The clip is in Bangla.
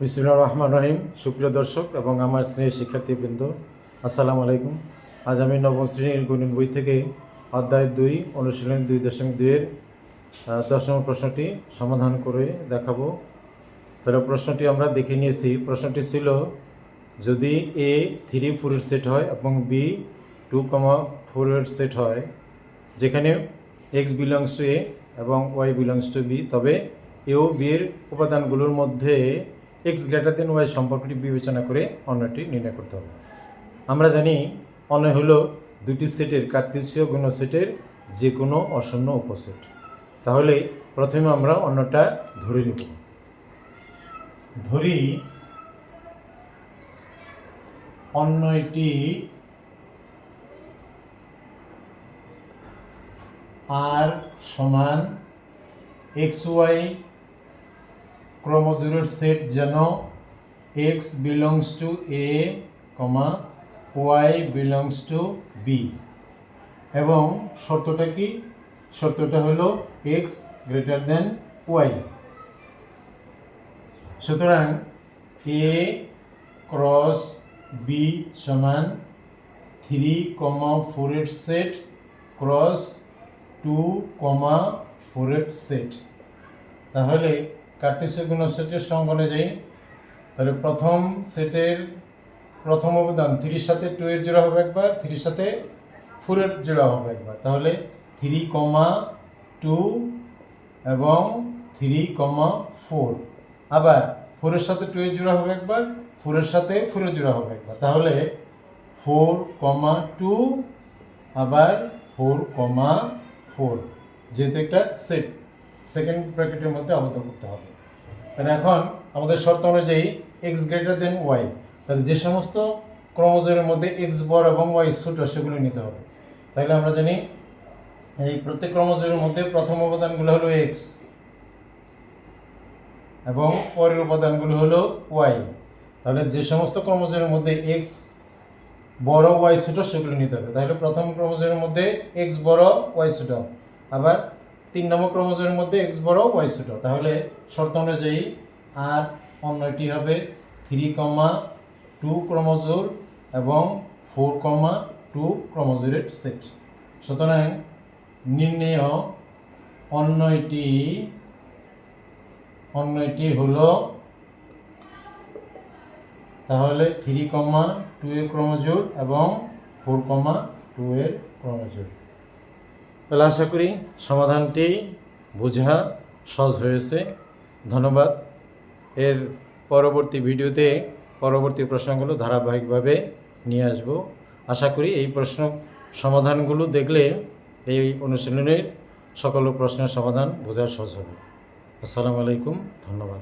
বিসমুল্লাহ রহমান রহিম। সুপ্রিয় দর্শক এবং আমার স্নেহের শিক্ষার্থীবৃন্দ, আসসালামু আলাইকুম। আজ আমি নবম শ্রেণির গণিত বই থেকে অধ্যায় দুই, অনুশীলন দুই দশমিক দুইয়ের দশ নম্বর প্রশ্নটি সমাধান করে দেখাবো। তাহলে প্রশ্নটি আমরা দেখে নিয়েছি। প্রশ্নটি ছিল, যদি এ থ্রি ফোরের সেট হয় এবং বি টু কমা ফোরের সেট হয়, যেখানে এক্স বিলংস টু এ এবং ওয়াই বিলংস টু বি তবে এ ও বি এর উপাদানগুলোর মধ্যে এক্স গ্রেটার দেন ওয়াই সম্পর্কটি বিবেচনা করে অন্যটি নির্ণয় করতে হবে। আমরা জানি অন্য হলো দুটি সেটের কার্তেশীয় গুণ সেটের যে কোনো অশূন্য উপসেট। তাহলে প্রথমে আমরা অন্যটা ধরে নিব। ধরি অন্য এটি আর সমান এক্স ওয়াই ক্রোমোজোমের সেট যেন X belongs to A comma Y belongs to B এবং শর্তটা কি? শর্তটা হলো এক্স গ্রেটার দেন ওয়াই সুতরাং এ ক্রস বি সমান থ্রি কমা ফোরের সেট ক্রস টু কমা ফোরের সেট। তাহলে কার্তেশীয় গুণ সেটের সঙ্গ অনুযায়ী, তাহলে প্রথম সেটের প্রথম অবদান থ্রির সাথে টু এর জোড়া হবে একবার থ্রির সাথে ফোরের জোড়া হবে একবার। তাহলে থ্রি কমা টু এবং থ্রি কমা ফোর আবার ফোরের সাথে টু এর জোড়া হবে একবার ফোরের সাথে ফোরের জোড়া হবে একবার। তাহলে ফোর কমা টু আবার ফোর কমা ফোর যেহেতু একটা সেট সেকেন্ড ব্র্যাকেটের মধ্যে আবদ্ধ করতে হবে। তাহলে এখন আমাদের শর্ত অনুযায়ী এক্স গ্রেটার দেন ওয়াই তাহলে যে সমস্ত ক্রমজোমের মধ্যে এক্স বড় এবং ওয়াই ছোট সেগুলো নিতে হবে। তাহলে আমরা জানি এই প্রত্যেক ক্রমজোমের মধ্যে প্রথম উপাদানগুলো হলো এক্স এবং পরের উপাদানগুলো হলো ওয়াই তাহলে যে সমস্ত ক্রমজোমের মধ্যে এক্স বড় ওয়াই ছোট সেগুলো নিতে হবে। তাহলে প্রথম ক্রমজোমের মধ্যে এক্স বড় ওয়াই ছোট। আবার তিন নম্বর ক্রমজোমের মধ্যে এক্স বড় ওয়াই ছোট। তাহলে শর্ত অনুযায়ী আর অন্যটি হবে থ্রি কমা টু ক্রমজোর এবং ফোর কমা টু ক্রমজোরের সেট সুতরাং নির্ণেয় অন্যটি অন্যটি হলো তাহলে থ্রি কমা টু এর ক্রমজোর এবং ফোর কমা টু এর ক্রমজোর তাহলে আশা করি সমাধানটি বোঝা সহজ হয়েছে। ধন্যবাদ। এর পরবর্তী ভিডিওতে পরবর্তী প্রশ্নগুলো ধারাবাহিকভাবে নিয়ে আসব। আশা করি এই প্রশ্ন সমাধানগুলো দেখলে এই অনুশীলনের সকল প্রশ্নের সমাধান বোঝা সহজ হবে। আসসালামু আলাইকুম। ধন্যবাদ।